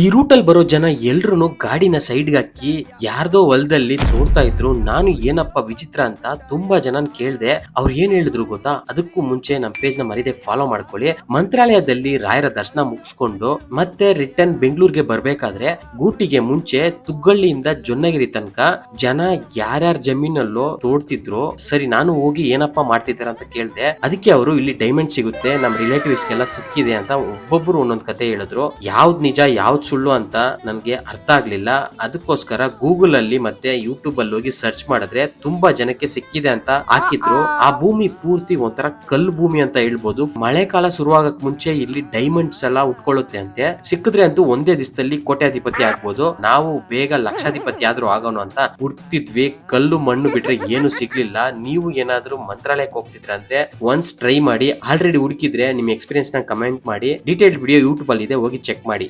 ಈ ರೂಟಲ್ಲಿ ಬರೋ ಜನ ಎಲ್ರು ಗಾಡಿನ ಸೈಡ್ಗೆ ಹಾಕಿ ಯಾರ್ದೋ ಹೊಲದಲ್ಲಿ ತೋಡ್ತಾ ಇದ್ರು, ನಾನು ಏನಪ್ಪ ವಿಚಿತ್ರ ಅಂತ ತುಂಬಾ ಜನ ಕೇಳ್ದೆ. ಅವ್ರು ಏನ್ ಹೇಳಿದ್ರು ಗೊತ್ತಾ? ಅದಕ್ಕೂ ಮುಂಚೆ ನಮ್ಮ ಪೇಜ್ನ ಮರಿದೆ ಫಾಲೋ ಮಾಡ್ಕೊಳ್ಳಿ. ಮಂತ್ರಾಲಯದಲ್ಲಿ ರಾಯರ ದರ್ಶನ ಮುಗಿಸ್ಕೊಂಡು ಮತ್ತೆ ರಿಟರ್ನ್ ಬೆಂಗಳೂರಿಗೆ ಬರ್ಬೇಕಾದ್ರೆ ಗೂಟಿಗೆ ಮುಂಚೆ ತುಗ್ಗಳ್ಳಿಯಿಂದ ಜೊನ್ನಗಿರಿ ತನಕ ಜನ ಯಾರ್ಯಾರ ಜಮೀನಲ್ಲೋ ತೋಡ್ತಿದ್ರು, ಸರಿ ನಾನು ಹೋಗಿ ಏನಪ್ಪ ಮಾಡ್ತಿದ್ದಾರೆ ಅಂತ ಕೇಳ್ದೆ. ಅದಕ್ಕೆ ಅವರು ಇಲ್ಲಿ ಡೈಮಂಡ್ ಸಿಗುತ್ತೆ ನಮ್ಮ ರಿಲೇಟಿವ್ಸ್ ಗೆಲ್ಲ ಸಿಕ್ಕಿದೆ ಅಂತ ಒಬ್ಬೊಬ್ರು ಒಂದೊಂದ್ ಕತೆ ಹೇಳಿದ್ರು. ಯಾವ್ದು ನಿಜ, ಯಾವ್ದ್ ಸುಳ್ಳು ಅಂತ ನಮಗೆ ಅರ್ಥ ಆಗಲಿಲ್ಲ. ಅದಕ್ಕೋಸ್ಕರ ಗೂಗಲ್ ಅಲ್ಲಿ ಮತ್ತೆ ಯೂಟ್ಯೂಬ್ ಅಲ್ಲಿ ಹೋಗಿ ಸರ್ಚ್ ಮಾಡಿದ್ರೆ ತುಂಬಾ ಜನಕ್ಕೆ ಸಿಕ್ಕಿದೆ ಅಂತ ಹಾಕಿದ್ರು. ಆ ಭೂಮಿ ಪೂರ್ತಿ ಒಂಥರ ಕಲ್ಲು ಭೂಮಿ ಅಂತ ಹೇಳ್ಬೋದು. ಮಳೆಕಾಲ ಶುರುವಾಗಕ್ ಮುಂಚೆ ಇಲ್ಲಿ ಡೈಮಂಡ್ಸ್ ಎಲ್ಲ ಉಟ್ಕೊಳ್ಳುತ್ತೆ ಅಂತೆ. ಸಿಕ್ಕಿದ್ರೆ ಅಂತೂ ಒಂದೇ ದಿವಸದಲ್ಲಿ ಕೋಟ್ಯಾಧಿಪತಿ ಆಗ್ಬೋದು. ನಾವು ಬೇಗ ಲಕ್ಷಾಧಿಪತಿ ಆದ್ರೂ ಆಗೋಣ ಅಂತ ಹುಡ್ತಿದ್ವಿ. ಕಲ್ಲು ಮಣ್ಣು ಬಿಟ್ರೆ ಏನು ಸಿಗ್ಲಿಲ್ಲ. ನೀವು ಏನಾದ್ರೂ ಮಂತ್ರಾಲಯಕ್ಕೆ ಹೋಗ್ತಿದ್ರ ಅಂದ್ರೆ ಒನ್ಸ್ ಟ್ರೈ ಮಾಡಿ ಆಲ್ರೆಡಿ ಹುಡುಕಿದ್ರೆ ನಿಮ್ ಎಕ್ಸ್ಪೀರಿಯನ್ಸ್ನ ಕಮೆಂಟ್ ಮಾಡಿ ಡೀಟೇಲ್ ವಿಡಿಯೋ ಯೂಟ್ಯೂಬ್ ಅಲ್ಲಿ ಇದೆ, ಹೋಗಿ ಚೆಕ್ ಮಾಡಿ.